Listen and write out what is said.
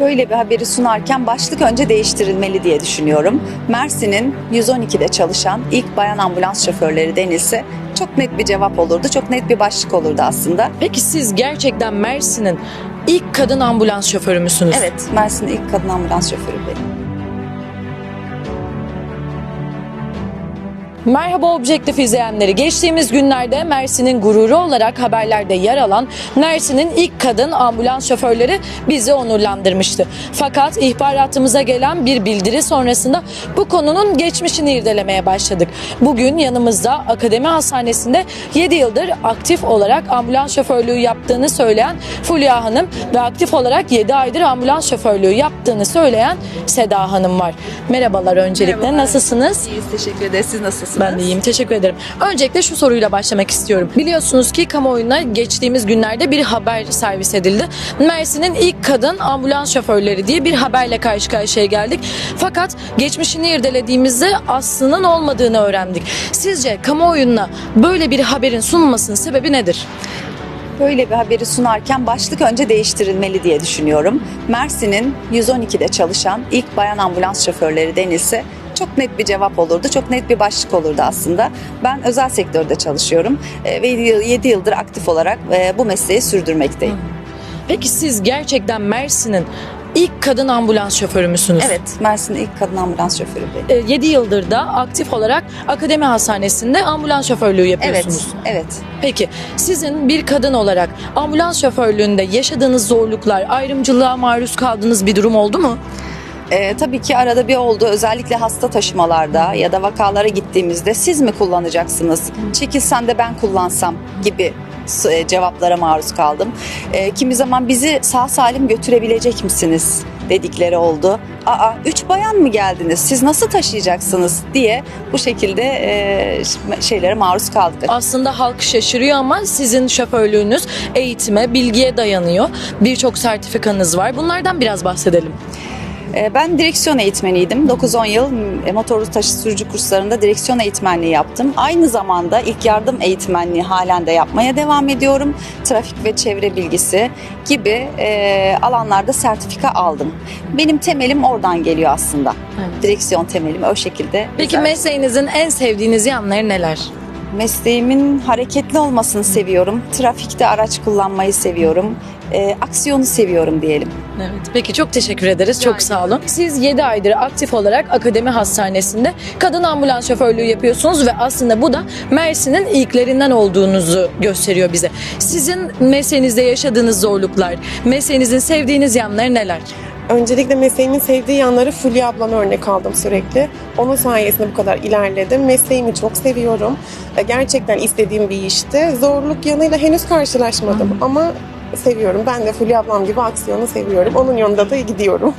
Böyle bir haberi sunarken başlık önce değiştirilmeli diye düşünüyorum. Mersin'in 112'de çalışan ilk bayan ambulans şoförleri denilse çok net bir cevap olurdu, çok net bir başlık olurdu aslında. Peki siz gerçekten Mersin'in ilk kadın ambulans şoförü müsünüz? Evet, Mersin'in ilk kadın ambulans şoförü benim. Merhaba Objektif izleyenleri. Geçtiğimiz günlerde Mersin'in gururu olarak haberlerde yer alan Mersin'in ilk kadın ambulans şoförleri bizi onurlandırmıştı. Fakat ihbaratımıza gelen bir bildiri sonrasında bu konunun geçmişini irdelemeye başladık. Bugün yanımızda Akademi Hastanesi'nde 7 yıldır aktif olarak ambulans şoförlüğü yaptığını söyleyen Fulya Hanım ve aktif olarak 7 aydır ambulans şoförlüğü yaptığını söyleyen Seda Hanım var. Merhabalar öncelikle. Merhabalar. Nasılsınız? İyiyiz, teşekkür ederiz. Siz nasılsınız? Ben de iyiyim. Teşekkür ederim. Öncelikle şu soruyla başlamak istiyorum. Biliyorsunuz ki kamuoyuna geçtiğimiz günlerde bir haber servis edildi. Mersin'in ilk kadın ambulans şoförleri diye bir haberle karşı karşıya geldik. Fakat geçmişini irdelediğimizde aslının olmadığını öğrendik. Sizce kamuoyuna böyle bir haberin sunulmasının sebebi nedir? Böyle bir haberi sunarken başlık önce değiştirilmeli diye düşünüyorum. Mersin'in 112'de çalışan ilk bayan ambulans şoförleri denilse çok net bir cevap olurdu, çok net bir başlık olurdu aslında. Ben özel sektörde çalışıyorum e, ve 7 yıldır aktif olarak e, bu mesleği sürdürmekteyim. Peki siz gerçekten Mersin'in ilk kadın ambulans şoförü müsünüz? Evet, Mersin'in ilk kadın ambulans şoförü benim. 7 yıldır da aktif olarak Akademi Hastanesi'nde ambulans şoförlüğü Evet, yapıyorsunuz. evet. Peki sizin bir kadın olarak ambulans şoförlüğünde yaşadığınız zorluklar, ayrımcılığa maruz kaldığınız bir durum oldu mu? Ee, tabii ki arada bir oldu. Özellikle hasta taşımalarda ya da vakalara gittiğimizde siz mi kullanacaksınız? Çekilsen de ben kullansam gibi e, cevaplara maruz kaldım. Ee, kimi zaman bizi sağ salim götürebilecek misiniz dedikleri oldu. Aa üç bayan mı geldiniz? Siz nasıl taşıyacaksınız diye bu şekilde e, şeylere maruz kaldık. Aslında halk şaşırıyor ama sizin şoförlüğünüz eğitime, bilgiye dayanıyor. Birçok sertifikanız var. Bunlardan biraz bahsedelim. Ee, Ben direksiyon eğitmeniydim. 9-10 yıl e, motorlu taşı sürücü kurslarında direksiyon eğitmenliği yaptım. Aynı zamanda ilk yardım eğitmenliği halen de yapmaya devam ediyorum. Trafik ve çevre bilgisi gibi e, alanlarda sertifika aldım. Benim temelim oradan geliyor aslında. Evet. Direksiyon temelim o şekilde. Peki güzel. mesleğinizin en sevdiğiniz yanları neler? Mesleğimin hareketli olmasını seviyorum. Trafikte araç kullanmayı seviyorum. E, aksiyonu seviyorum diyelim. Evet. Peki çok teşekkür ederiz. Çok sağ olun. Siz 7 aydır aktif olarak Akademi Hastanesi'nde kadın ambulans şoförlüğü yapıyorsunuz ve aslında bu da Mersin'in ilklerinden olduğunuzu gösteriyor bize. Sizin mesleğinizde yaşadığınız zorluklar, mesleğinizin sevdiğiniz yanları neler? Öncelikle mesleğimin sevdiği yanları Fulya ablamı örnek aldım sürekli. Onun sayesinde bu kadar ilerledim. Mesleğimi çok seviyorum. E, Gerçekten istediğim bir işti. Zorluk yanıyla henüz karşılaşmadım ama seviyorum. Ben de Fulya ablam gibi aksiyonu seviyorum. Onun yolunda da gidiyorum.